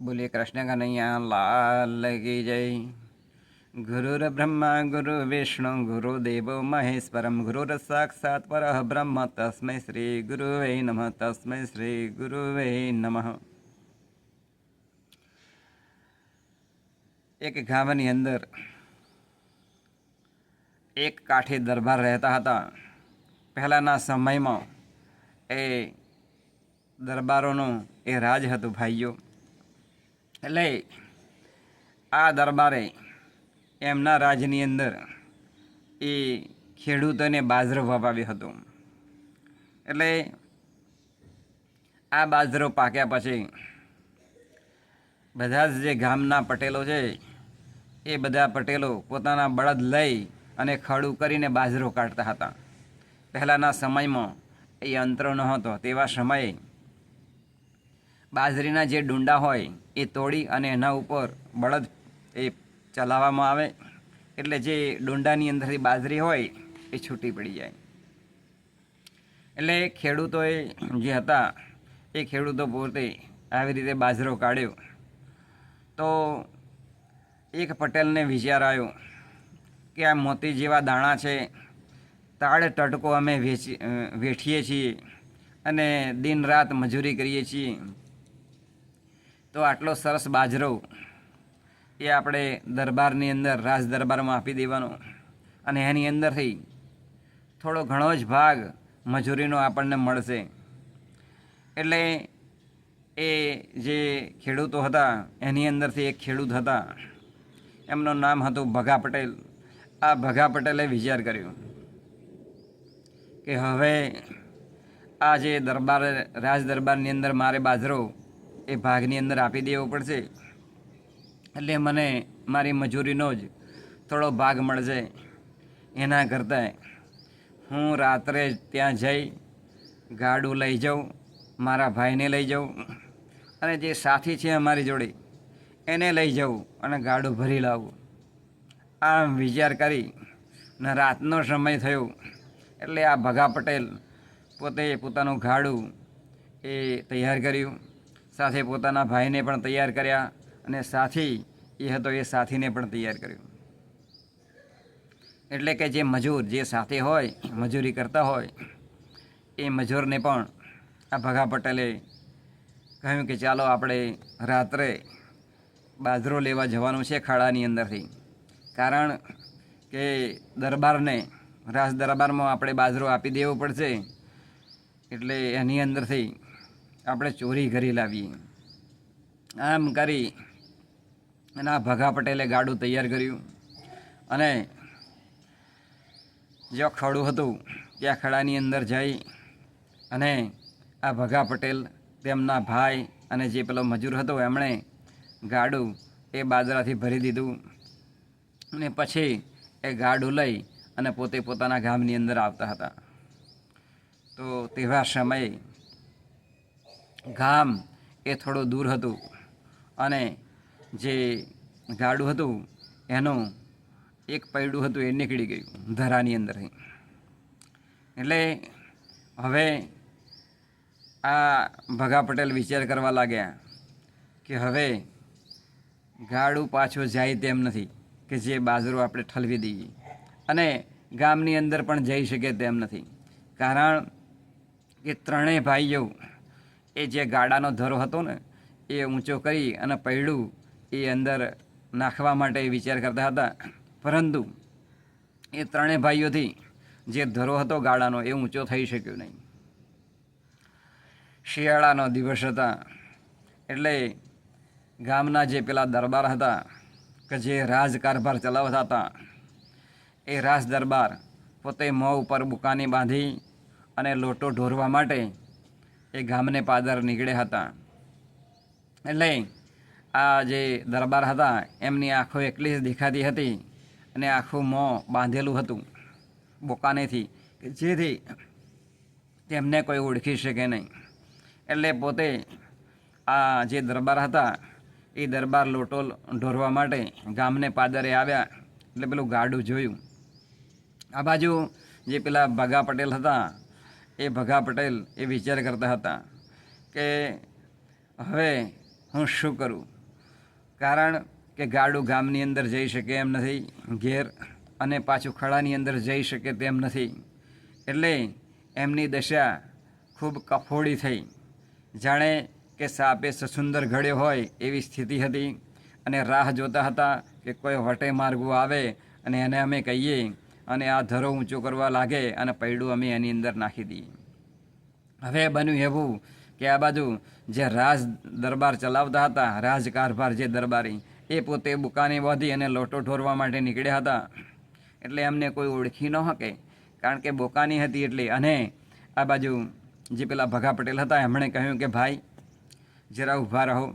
બોલીએ કૃષ્ણ કનૈયા, લાલ કી જય. ગુરુર બ્રહ્મા, ગુરુ વિષ્ણુ, ગુરુ દેવો મહેશ્વરમ, ગુરુર સાક્ષાત પર બ્રહ્મ. તસ્મૈ શ્રી ગુરુવે નમઃ, તસ્મૈ શ્રી ગુરુવે નમઃ. એક ગામની અંદર એક કાઠી દરબાર રહેતા હતા. પહેલાંના સમયમાં એ દરબારોનું એ રાજ હતું ભાઈઓ. એટલે આ દરબારે એમના રાજની અંદર એ ખેડૂતોને બાજરો વપાવ્યો હતો. એટલે આ બાજરો પાક્યા પછી બધા જ જે ગામના પટેલો છે, એ બધા પટેલો પોતાના બળદ લઈ અને ખડું કરીને બાજરો કાઢતા હતા. પહેલાંના સમયમાં એ યંત્રો નહોતો, તેવા સમયે બાજરીના જે ડુંડા હોય એ તોડી અને એના ઉપર બળદ એ ચલાવવામાં આવે. એટલે જે ડુંડાની અંદરથી બાજરી હોય એ છૂટી પડી જાય. એટલે ખેડૂતોએ જે હતા, એ ખેડૂતો પોતે આવી રીતે બાજરો કાઢ્યો. તો એક પટેલને વિચાર આવ્યો કે આ મોતી જેવા દાણા છે, તાળ ટટકો અમે વેચી વેઠીએ છીએ અને દિન રાત મજૂરી કરીએ છીએ. તો આટલો સરસ બાજરો એ આપણે દરબારની અંદર, રાજ દરબારમાં આપી દેવાનો. અને એની અંદરથી થોડો ઘણો જ ભાગ મજૂરીનો આપણને મળશે. એટલે એ જે ખેડૂતો હતા, એની અંદરથી એક ખેડૂત હતા, એમનું નામ હતું ભગા પટેલ. આ ભગા પટેલે વિચાર કર્યો કે હવે આ જે દરબાર, રાજ દરબારની અંદર મારે બાજરો એ ભાગની અંદર આપી દેવો પડશે. એટલે મને મારી મજૂરીનો જ થોડો ભાગ મળશે. એના કરતાં હું રાત્રે ત્યાં જઈ ગાડું લઈ જાઉં, મારા ભાઈને લઈ જાઉં અને જે સાથી છે અમારી જોડે, એને લઈ જાઉં અને ગાડું ભરી લાવું. આમ વિચાર કરી ને રાતનો સમય થયો. એટલે આ ભગા પટેલ પોતે પોતાનું ગાડું એ તૈયાર કર્યું. સાથે પોતાના ભાઈને પણ તૈયાર કર્યા અને સાથી એ હતો, એ સાથીને પણ તૈયાર કર્યું. એટલે કે જે મજૂર, જે સાથે હોય, મજૂરી કરતા હોય, એ મજૂરને પણ આ ભગા પટેલે કહ્યું કે ચાલો આપણે રાત્રે બાજરો લેવા જવાનું છે ખાડાની અંદરથી. કારણ કે દરબારને રાજ દરબારમાં આપણે બાજરો આપી દેવો પડશે. એટલે એની અંદરથી આપણે ચોરી કરી લાવીએ. આમ કરી આ ભગા પટેલે ગાડું તૈયાર કર્યું. અને જે ખડું હતું, ત્યાં ખડાની અંદર જઈ અને આ ભગા પટેલ, તેમના ભાઈ અને જે પેલો મજૂર હતો, એમણે ગાડું એ બાજરાથી ભરી દીધું અને પછી એ ગાડું લઈ અને પોતે પોતાના ગામની અંદર આવતા હતા. તો તેવા સમયે ગામ એ થોડું દૂર હતું અને જે ગાડું હતું એનું એક પૈડું હતું એ નીકળી ગયું ધરાની અંદરથી. એટલે હવે આ ભગા પટેલ વિચાર કરવા લાગ્યા કે હવે ગાડું પાછું જાય તેમ નથી કે જે બાજરો આપણે ઠલવી દઈએ. અને ગામની અંદર પણ જઈ શકે તેમ નથી. કારણ કે ત્રણેય ભાઈઓ એ જે ગાડાનો ધરો હતો ને, એ ઊંચો કરી અને પૈડું એ અંદર નાખવા માટે વિચાર કરતા હતા. પરંતુ એ ત્રણેય ભાઈઓથી જે ધરો હતો ગાડાનો, એ ઊંચો થઈ શક્યો નહીં. શિયાળાનો દિવસ હતા, એટલે ગામના જે પેલા દરબાર હતા, કે જે રાજ કારભાર ચલાવતા હતા, એ રાજ દરબાર પોતે મોં ઉપર બુકાની બાંધી અને લોટો ઢોરવા માટે એ ગામને પાદર નીકળ્યા હતા. એટલે આ જે દરબાર હતા, એમની આંખો એકલી જ દેખાતી હતી અને આખું મોં બાંધેલું હતું બોકાનેથી કે જેથી તેમને કોઈ ઓળખી શકે નહીં. એટલે પોતે આ જે દરબાર હતા, એ દરબાર લોટો ઢોરવા માટે ગામને પાદરે આવ્યા, એટલે પેલું ગાડું જોયું. આ બાજુ જે પેલા ભગા પટેલ હતા એ ભગા પટેલ એ વિચાર કરતા હતા કે હવે હું શું કરું? કારણ કે ગાડું ગામની અંદર જઈ શકે એમ નથી, ઘેર અને પાછું ખળાની અંદર જઈ શકે તેમ નથી. એટલે એમની દશા ખૂબ કફોડી થઈ. જાણે કે સાપે સસુંદર ઘડ્યો હોય એવી સ્થિતિ હતી અને રાહ જોતા હતા કે કોઈ વટે માર્ગો આવે અને એને અમે કહીએ અને આ ધરો ઊંચો કરવા લાગે અને પૈડું અમે એની અંદર નાખી દઈએ. હવે બન્યું એવું કે આ બાજુ જે રાજ દરબાર ચલાવતા હતા રાજ કારભાર જે દરબારી, એ પોતે બુકાની બાંધી અને લોટો ઢોરવા માટે નીકળ્યા હતા. એટલે એમને કોઈ ઓળખી ન શકે, કારણ કે બોકાની હતી એટલે. અને આ બાજુ જે પેલા ભગા પટેલ હતા, એમણે કહ્યું કે ભાઈ, જરા ઊભા રહો.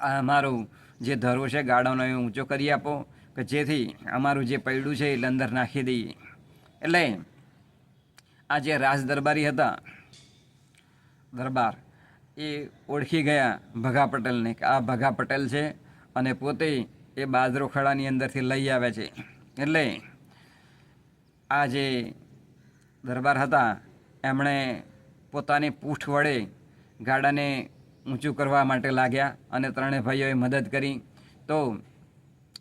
આ અમારું જે ધરો છે ગાડાનો એ ઊંચો કરી આપો. કે જેથી અમારું જે પૈડું છે એ અંદર નાખી દઈએ. એટલે આ જે રાજ દરબારી હતા, દરબાર, એ ઓળખી ગયા ભગા પટેલને કે આ ભગા પટેલ છે અને પોતે એ બાજરો ખડાની અંદરથી લઈ આવે છે. એટલે આ જે દરબાર હતા, એમણે પોતાની પૂંઠ વડે ગાડાને ઊંચું કરવા માટે લાગ્યા અને ત્રણેય ભાઈઓએ મદદ કરી. તો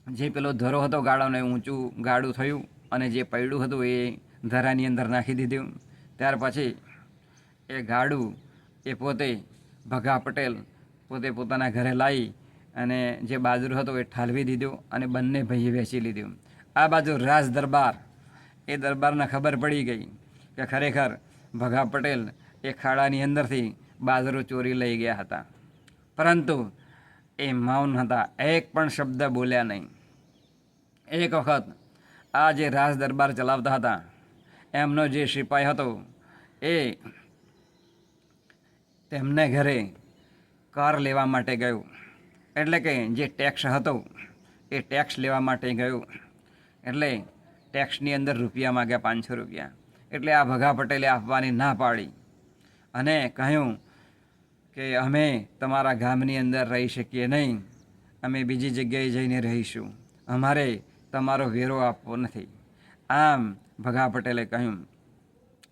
જે પેલો ધરો હતો ગાડાનો એ ઊંચું ગાડું થયું અને જે પૈડું હતું એ ધરાની અંદર નાખી દીધું. ત્યાર પછી એ ગાડું એ પોતે ભગા પટેલ પોતે પોતાના ઘરે લાવી અને જે બાજરો હતો એ ઠાલવી દીધું અને બંને ભાઈએ વેચી લીધું. આ બાજુ રાજ દરબાર, એ દરબારને ખબર પડી ગઈ કે ખરેખર ભગા પટેલ એ ખાડાની અંદરથી બાજરો ચોરી લઈ ગયા હતા. પરંતુ એ મૌન હતા, એક પણ શબ્દ બોલ્યા નહીં. એક વખત આ જે રાજ દરબાર ચલાવતા હતા, એમનો જે સિપાઈ હતો, એ તેમને ઘરે કર લેવા માટે ગયો. એટલે કે જે ટેક્સ હતો, એ ટેક્સ લેવા માટે ગયો. એટલે ટેક્સની અંદર રૂપિયા માગ્યા પાંચસો રૂપિયા. એટલે આ ભગા પટેલે આપવાની ના પાડી અને કહ્યું કે અમે તમારા ગામની અંદર રહી શકીએ નહીં. અમે બીજી જગ્યાએ જઈને રહીશું. અમારે તમારો વેરો આપવો નથી. આમ ભગા પટેલે કહ્યું,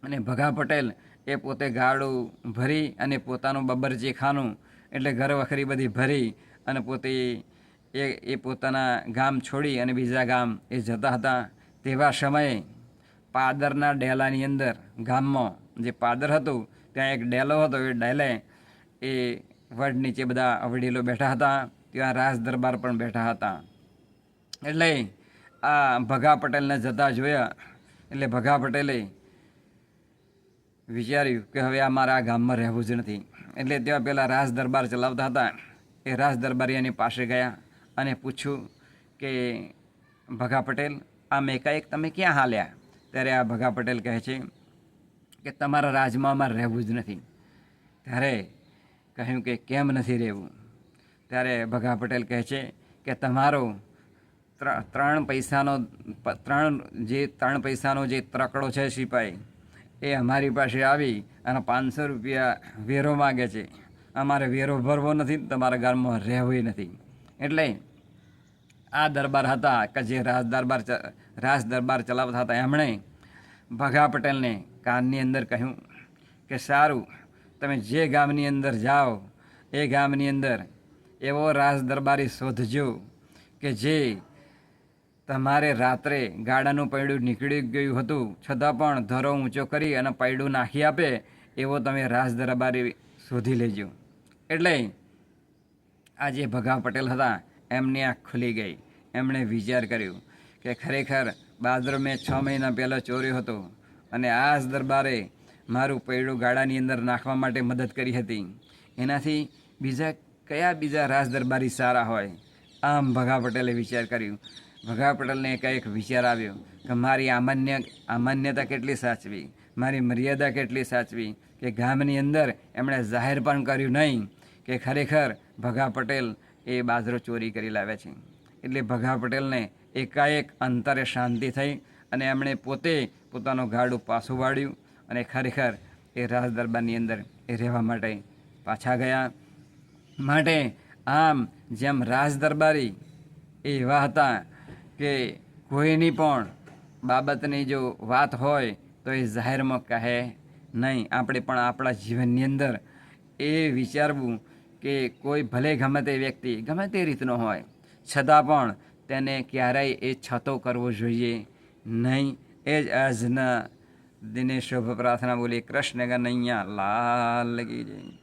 અને ભગા પટેલ એ પોતે ગાડું ભરી અને પોતાનું બબરજી ખાનું, એટલે ઘર વખરી બધી ભરી અને પોતે એ એ પોતાના ગામ છોડી અને બીજા ગામ એ જતા હતા તેવા સમયે પાદરના ડેલાની અંદર ગામમાં જે પાદર હતું, ત્યાં એક ડેલો હતો, એ ડેલે એ વડ નીચે બધા વડીલો બેઠા હતા, ત્યાં રાજ દરબાર પણ બેઠા હતા. એટલે આ ભગા પટેલને જતા જોયા. એટલે ભગા પટેલે વિચાર્યું કે હવે આ મારા આ ગામમાં રહેવું જ નથી. એટલે ત્યાં પહેલાં રાજ દરબાર ચલાવતા હતા. એ રાજ દરબારીયાની પાસે ગયા અને પૂછ્યું કે, ભગા પટેલ, આ મેકાએક તમે ક્યાં હાલ્યા? ત્યારે આ ભગા પટેલ કહે છે કે, તમારા રાજમાં અમારે રહેવું જ નથી. ત્યારે કહ્યું કે, કેમ નથી રહેવું? ત્યારે ભગા પટેલ કહે છે કે, તમારો ત્રણ પૈસાનો ત્રણ જે ત્રણ પૈસાનો જે ત્રકડો છે સિપાઈ, એ અમારી પાસે આવી અને પાંચસો રૂપિયા વેરો માગે છે. અમારે વેરો ભરવો નથી, તમારા ગામમાં રહેવું નથી. એટલે આ દરબાર હતા કે જે રાજ દરબાર રાજ દરબાર ચલાવતા હતા એમણે ભગા પટેલને કાનની અંદર કહ્યું કે, સારું, તમે જે ગામની અંદર જાઓ, એ ગામની અંદર એવો રાજ દરબારી શોધજો કે જે તમારે રાત્રે ગાડાનું પૈડું નીકળી ગયું હતું, છતાં પણ ધરો ઊંચો કરી અને પૈડું નાખી આપે, એવો તમે રાસ દરબારી શોધી લેજો. એટલે આ જે ભગા પટેલ હતા, એમની આંખ ખુલી ગઈ. એમણે વિચાર કર્યું કે ખરેખર બાદર મેં છ મહિના પહેલાં ચોર્યો હતો અને આ જ દરબારે મારું પૈડું ગાડાની અંદર નાખવા માટે મદદ કરી હતી. એનાથી બીજા કયા બીજા રાસ દરબારી સારા હોય? આમ ભગા પટેલે વિચાર કર્યું. ભગા પટેલને એક વિચાર આવ્યો કે મારી આમાન્ય આમાન્યતા કેટલી સાચવી? મારી મર્યાદા કેટલી સાચવી? કે ગામની અંદર એમણે જાહેર પણ કર્યું નહીં કે ખરેખર ભગા પટેલ એ બાજરો ચોરી કરી લાવ્યા છે. એટલે ભગા પટેલને એકાએક અંતરે શાંતિ થઈ અને એમણે પોતે પોતાનું ગાડું પાછું વાળ્યું અને ખરેખર એ રાજ દરબારની અંદર એ રહેવા માટે પાછા ગયા. માટે આમ જેમ રાજ દરબારી એ એવા હતા કે કોઈની પણ બાબતની જો વાત હોય તો એ જાહેરમાં કહે નહીં. આપણે પણ આપણા જીવનની અંદર એ વિચારવું કે કોઈ ભલે ગમે તે વ્યક્તિ, ગમે તે રીતનો હોય, છતાં પણ તેને ક્યારેય એ છતો કરવો જોઈએ નહીં. એ જ આજના દિને શુભ પ્રાર્થના બોલી કૃષ્ણ કનૈયા લાલ લગી જય.